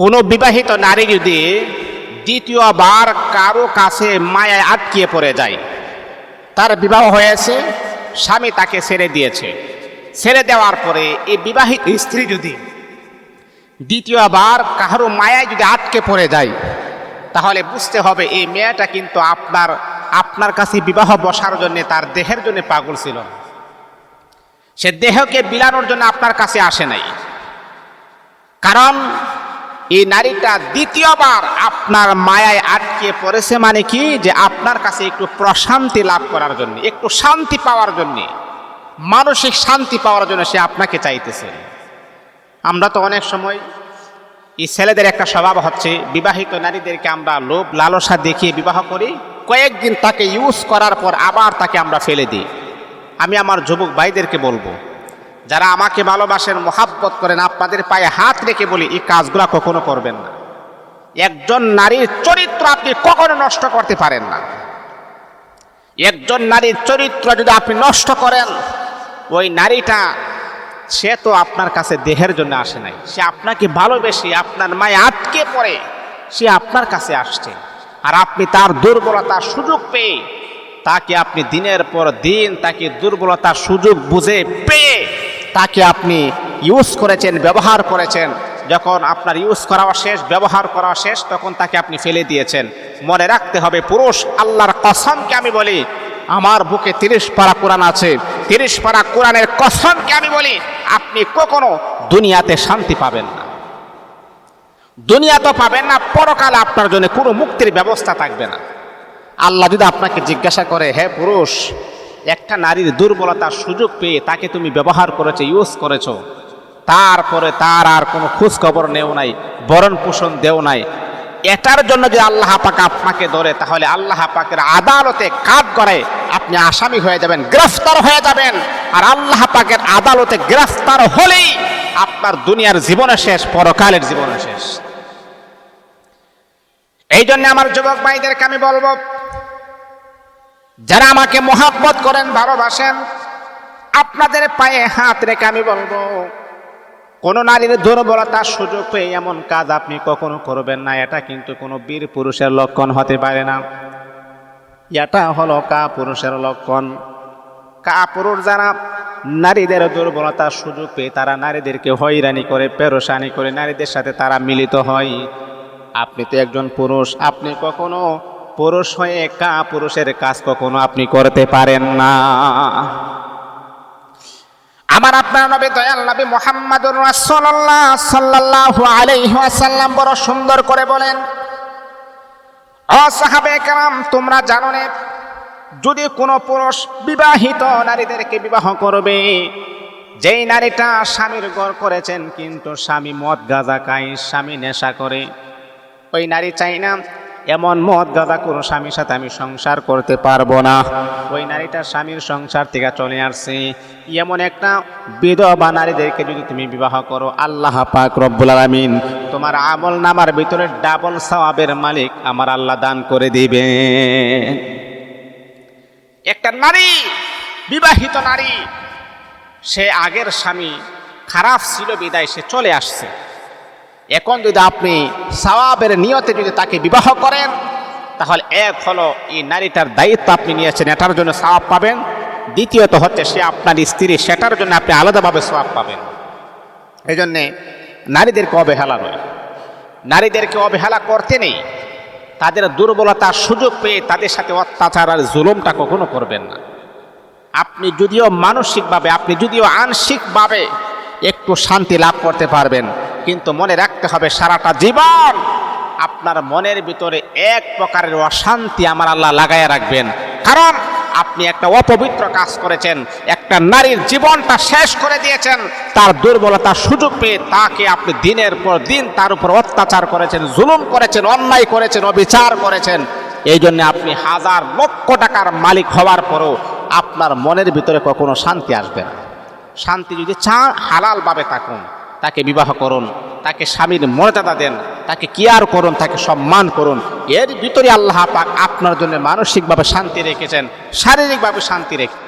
কোনো বিবাহিত নারী যদি দ্বিতীয়বার কারও কাছে মায়ায় আটকিয়ে পড়ে যায়, তার বিবাহ হয়েছে, স্বামী তাকে ছেড়ে দিয়েছে। ছেড়ে দেওয়ার পরে এই বিবাহিত স্ত্রী যদি দ্বিতীয়বার কারও মায়ায় যদি আটকে পড়ে যায়, তাহলে বুঝতে হবে এই মেয়েটা কিন্তু আপনার আপনার কাছে বিবাহ বসার জন্য, তার দেহের জন্য পাগল ছিল। সে দেহকে বিলানোর জন্য আপনার কাছে আসে নাই। কারণ এই নারীটা দ্বিতীয়বার আপনার মায়ায় আটকে পড়েছে মানে কি? যে আপনার কাছে একটু প্রশান্তি লাভ করার জন্য, একটু শান্তি পাওয়ার জন্য, মানসিক শান্তি পাওয়ার জন্য সে আপনাকে চাইতেছে। আমরা তো অনেক সময় এই ছেলেদের একটা স্বভাব হচ্ছে, বিবাহিত নারীদেরকে আমরা লোভ লালসা দেখিয়ে বিবাহ করি, কয়েকদিন তাকে ইউজ করার পর আবার তাকে আমরা ফেলে দিই। আমি আমার যুবক ভাইদেরকে বলব যারা আমাকে ভালোবাসেন, মোহাব্বত করেন, আপনাদের পায়ে হাত রেখে বলি, এই কাজগুলো কখনো করবেন না। একজন নারীর চরিত্র আপনি কখনো নষ্ট করতে পারেন না। একজন নারীর চরিত্র যদি আপনি নষ্ট করেন, ওই নারীটা, সে তো আপনার কাছে দেহের জন্য আসে নাই। সে আপনাকে ভালোবেসে, আপনার মায়ে আটকে পড়ে, সে আপনার কাছে আসছে। আর আপনি তার দুর্বলতার সুযোগ পেয়ে, তাকে আপনি দিনের পর দিন তাকে দুর্বলতার সুযোগ বুঝে পেয়ে তাকে আপনি ইউজ করেছেন, ব্যবহার করেছেন। যখন আপনার ইউজ করা শেষ, ব্যবহার করা শেষ, তখন তাকে আপনি ফেলে দিয়েছেন। মনে রাখতে হবে, পুরুষ আল্লাহর কসমকে আমি বলি, আমার বুকে তিরিশ পারা কোরআন আছে। তিরিশ পারা কোরআনের কসমকে আমি বলি, আপনি কখনো দুনিয়াতে শান্তি পাবেন না। দুনিয়া তো পাবেন না, পরকালে আপনার জন্য কোনো মুক্তির ব্যবস্থা থাকবে না। আল্লাহ যদি আপনাকে জিজ্ঞাসা করে, হে পুরুষ একটা নারীর দুর্বলতার সুযোগ পেয়ে তাকে তুমি ব্যবহার করেছ ইউজ করেছ। তারপরে তার আর কোনো খোঁজ খবর নেও নাই বরণ পোষণ দেও নাই। এটার জন্য যে আল্লাহ পাক আপনাকে ধরে, তাহলে আল্লাহ পাকের আদালতে কাজ করে, আপনি আসামি হয়ে যাবেন, গ্রেফতার হয়ে যাবেন। আর আল্লাহ পাকের আদালতে গ্রেফতার হলেই আপনার দুনিয়ার জীবনে শেষ, পরকালের জীবনে শেষ। এই জন্য আমার যুবক ভাইদেরকে আমি বলব যারা আমাকে মহাব্বত করেন, ভালোবাসেন, আপনাদের পায়ে হাত রেখে আমি বলব, কোন নারীর দুর্বলতার সুযোগ পেয়ে এমন কাজ আপনি কখনো করবেন না। এটা কিন্তু কোনো বীর পুরুষের লক্ষণ হতে পারে না। এটা হলো কা পুরুষের লক্ষণ। কা পুরুষ যারা নারীদের দুর্বলতার সুযোগ পেয়ে তারা নারীদেরকে হয়রানি করে পেরোসানি করে, নারীদের সাথে তারা মিলিত হয়। আপনি তো একজন পুরুষ, আপনি কখনো পুরুষ হয়ে কা পুরুষের কাজ কখনো আপনি করতে পারেন না আমার আপনার নবী দয়াল নবী মোহাম্মদুর রাসূলুল্লাহ সাল্লাল্লাহু আলাইহি ওয়াসাল্লাম বড় সুন্দর করে বলেন ও সাহাবে کرام তোমরা জানো না যদি কোনো পুরুষ বিবাহিত নারীদেরকে বিবাহ করবে যেই নারীটা স্বামীর ঘর করেছেন কিন্তু স্বামী মদ গাঁজা খায় স্বামী নেশা করে ওই নারী চাই না এমন মদ গাঁদা কোনো স্বামীর সাথে আমি সংসার করতে পারব না। ওই নারীটা স্বামীর সংসার থেকে চলে আসছে। এমন একটা বিধবা নারীদেরকে যদি তুমি বিবাহ করো, আল্লাহ পাক রব্বুল আলামিন তোমার আমল নামার ভিতরে ডাবল সওয়াবের মালিক আমার আল্লাহ দান করে দিবে একটা নারী, বিবাহিত নারী, সে আগের স্বামী খারাপ ছিল, বিদায় সে চলে আসছে। এখন যদি আপনি সওয়াবের নিয়তে যদি তাকে বিবাহ করেন, তাহলে এক হলো এই নারীটার দায়িত্ব আপনি নিয়েছেন, এটার জন্য সওয়াব পাবেন। দ্বিতীয়ত হচ্ছে সে আপনার স্ত্রী, সেটার জন্য আপনি আলাদাভাবে সওয়াব পাবেন। এই জন্যে নারীদেরকে অবহেলা নয়। নারীদেরকে অবহেলা করতে নেই। তাদের দুর্বলতার সুযোগ পেয়ে তাদের সাথে অত্যাচার আর জুলুমটা কখনো করবেন না। আপনি যদিও মানসিকভাবে, আপনি যদিও আংশিকভাবে একটু শান্তি লাভ করতে পারবেন কিন্তু মনে রাখতে হবে, সারাটা জীবন আপনার মনের ভিতরে এক প্রকারের অশান্তি আমার আল্লাহ লাগাইয়া রাখবেন। কারণ আপনি একটা অপবিত্র কাজ করেছেন, একটা নারীর জীবনটা শেষ করে দিয়েছেন, তার দুর্বলতার সুযোগ পেয়ে তাকে আপনি দিনের পর দিন তার উপর অত্যাচার করেছেন, জুলুম করেছেন, অন্যায় করেছেন, অবিচার করেছেন। এই জন্য আপনি হাজার লক্ষ টাকার মালিক হওয়ার পরও আপনার মনের ভিতরে কখনো শান্তি আসবে না। শান্তি যদি চান হালালভাবে থাকুন তাকে বিবাহ করুন, তাকে স্বামীর মর্যাদা দেন, তাকে কেয়ার করুন, তাকে সম্মান করুন। এর ভিতরে আল্লাহ পাক আপনার জন্য মানসিকভাবে শান্তি রেখেছেন, শারীরিকভাবে শান্তি রেখে